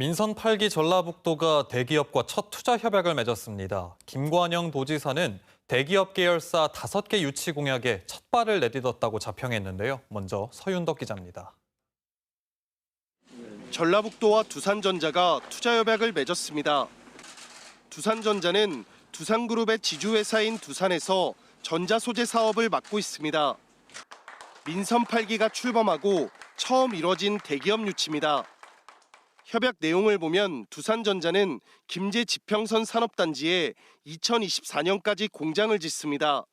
민선 8기 전라북도가 대기업과 첫 투자 협약을 맺었습니다. 김관영 도지사는 대기업 계열사 5개 유치 공약에 첫 발을 내딛었다고 자평했는데요. 먼저 서윤덕 기자입니다. 전라북도와 두산전자가 투자 협약을 맺었습니다. 두산전자는 두산그룹의 지주회사인 두산에서 전자소재 사업을 맡고 있습니다. 민선 8기가 출범하고 처음 이뤄진 대기업 유치입니다. 협약 내용을 보면 두산전자는 김제 지평선 산업단지에 2024년까지 공장을 짓습니다.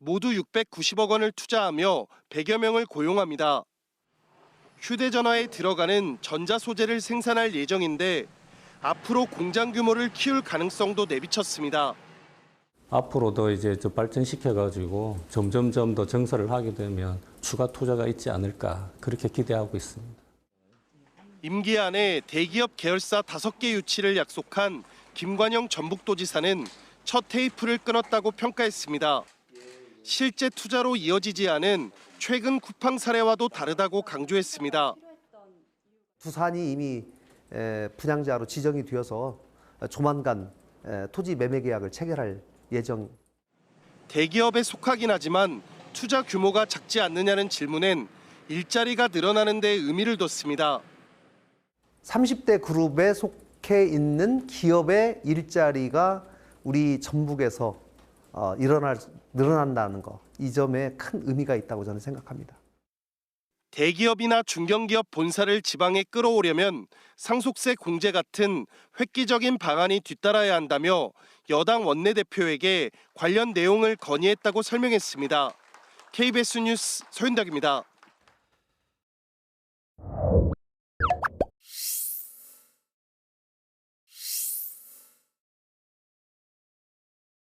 모두 690억 원을 투자하며 100여 명을 고용합니다. 휴대전화에 들어가는 전자 소재를 생산할 예정인데 앞으로 공장 규모를 키울 가능성도 내비쳤습니다. 앞으로도 이제 저 발전시켜 가지고 점점점 더 정설을 하게 되면 추가 투자가 있지 않을까 그렇게 기대하고 있습니다. 임기 안에 대기업 계열사 5개 유치를 약속한 김관영 전북도지사는 첫 테이프를 끊었다고 평가했습니다. 실제 투자로 이어지지 않은 최근 쿠팡 사례와도 다르다고 강조했습니다. 두산이 이미 에, 분양자로 지정이 되어서 조만간 에, 토지 매매 계약을 체결할 예정. 대기업에 속하긴 하지만 투자 규모가 작지 않느냐는 질문엔 일자리가 늘어나는 데 의미를 뒀습니다. 30대 그룹에 속해 있는 기업의 일자리가 우리 전북에서 어, 일어날 늘어난다는 거. 이 점에 큰 의미가 있다고 저는 생각합니다. 대기업이나 중견기업 본사를 지방에 끌어오려면 상속세 공제 같은 획기적인 방안이 뒤따라야 한다며 여당 원내대표에게 관련 내용을 건의했다고 설명했습니다. KBS 뉴스 서윤덕입니다.